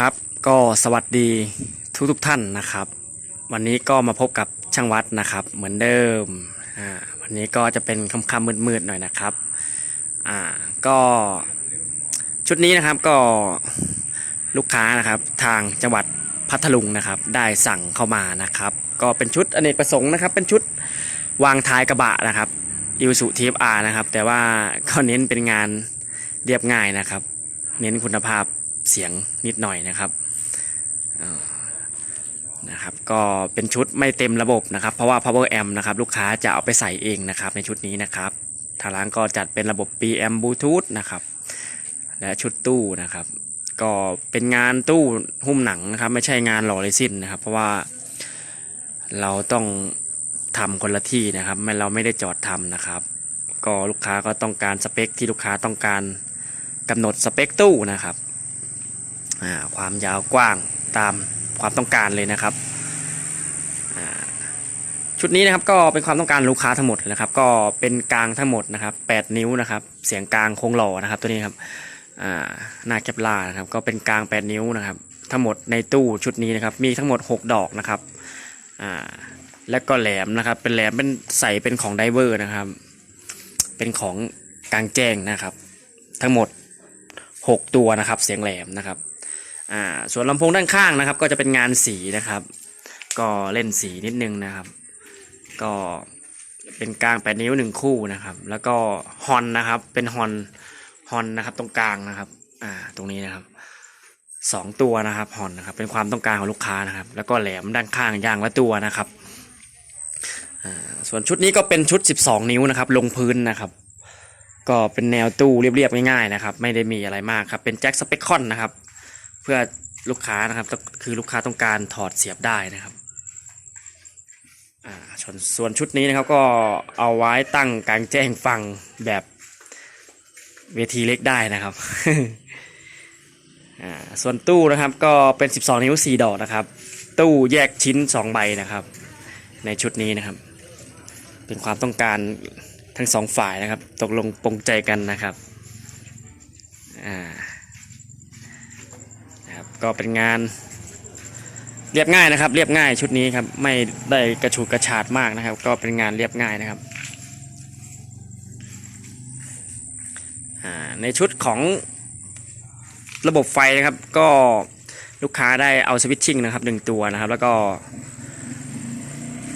ครับก็สวัสดีทุกทุกท่านนะครับ วันนี้ก็มาพบกับช่างวัดนะครับ เหมือนเดิมอ่าวันนี้ก็จะเป็นคำคำมืดๆหน่อยนะครับอ่าก็ชุดนี้นะครับก็ลูกค้านะครับทางจังหวัดพัทลุงนะครับ ได้สั่งเข้ามานะครับ ก็เป็นชุดอเนกประสงค์นะครับ เป็นชุดวางท้ายกระบะนะครับอิวสุทีฟอาร์นะครับ แต่ว่าก็เน้นเป็นงานเรียบง่ายนะครับ เน้นคุณภาพ เสียงนิดหน่อยนะครับนะครับก็เป็นชุดไม่เต็มระบบนะครับเพราะว่า power amp นะครับลูกค้าจะเอาไปใส่เองนะครับในชุดนี้นะครับทางร้านก็จัดเป็นระบบ PM Bluetooth นะครับและชุดตู้นะครับ ก็เป็นงานตู้หุ้มหนังนะครับไม่ใช่งานหล่อเรซินนะครับ เพราะว่าเราต้องทำคนละที่นะครับไม่เราไม่ได้จอดทำนะครับ ก็ลูกค้าก็ต้องการสเปคที่ลูกค้าต้องการกำหนดสเปคตู้นะครับ ความยาวกว้างตามความต้องการเลยนะครับ ชุดนี้นะครับก็เป็นความต้องการลูกค้าทั้งหมดเลยนะครับ ก็เป็นกลางทั้งหมดนะครับ 8 นิ้วนะครับ เสียงกลางคงหล่อนะครับ ตัวนี้ครับหน้าแคปลานะครับ ก็เป็นกลาง 8 นิ้วนะครับ ทั้งหมดในตู้ชุดนี้นะครับ มีทั้งหมด 6 ดอกนะครับแล้วก็แหลมนะครับ เป็นแหลมเป็นใส่เป็นของไดเวอร์นะครับ เป็นของกลางแจ้งนะครับ ทั้งหมด 6 ตัวนะครับ เสียงแหลมนะครับ อ่าส่วนลำโพงด้านข้างนะครับ ก็จะเป็นงานสีนะครับ ก็เล่นสีนิดนึงนะครับ ก็เป็นกลาง8นิ้ว1คู่นะครับ แล้วก็ฮอนนะครับเป็นฮอนฮอนนะครับ ตรงกลางนะครับ อ่าตรงนี้นะครับสองตัวนะครับฮอนนะครับ เป็นความต้องการของลูกค้านะครับ แล้วก็แหลมด้านข้างย่างละตัวนะครับส่วนชุดนี้ก็เป็นชุด 12 นิ้วนะครับ ลงพื้นนะครับ ก็เป็นแนวตู้เรียบๆง่ายๆนะครับ ไม่ได้มีอะไรมากครับ เป็นแจ็คสเปคคอนนะครับ เพื่อลูกค้านะครับคือลูกค้าต้องการถอดเสียบได้นะครับอ่าส่วนชุดนี้นะครับก็เอาไว้ตั้งกลางแจ้งฟังแบบเวทีเล็กได้นะครับอ่าส่วนตู้นะครับก็เป็น 12 นิ้ว 4 ดอกนะครับ ตู้แยกชิ้น 2 ใบนะครับ ในชุดนี้นะครับ เป็นความต้องการทั้งสองฝ่ายนะครับ ตกลงปรงใจกันนะครับอ่า นะครับก็เป็นงานเรียบง่ายนะครับ เรียบง่ายชุดนี้ครับไม่ได้กระชูดกระชาดมากนะครับ ก็เป็นงานเรียบง่ายนะครับในชุดของระบบไฟนะครับ ก็ลูกค้าได้เอาสวิตชิ่งนะครับหนึ่งตัวนะครับ แล้วก็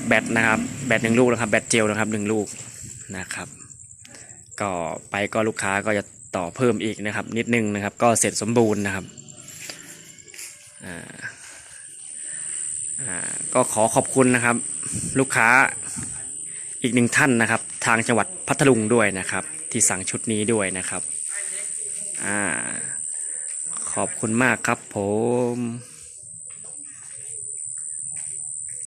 แบตนะครับ แบตหนึ่งลูกนะครับ แบตเจลนะครับหนึ่งลูกนะครับ ก็ไปก็ลูกค้าก็จะต่อเพิ่มอีกนะครับ นิดนึงนะครับ ก็เสร็จสมบูรณ์นะครับ ก็ขอขอบคุณนะครับ ลูกค้าอีกหนึ่งท่านนะครับ ทางจังหวัดพัทลุงด้วยนะครับ ที่สั่งชุดนี้ด้วยนะครับอขอบคุณมากครับผม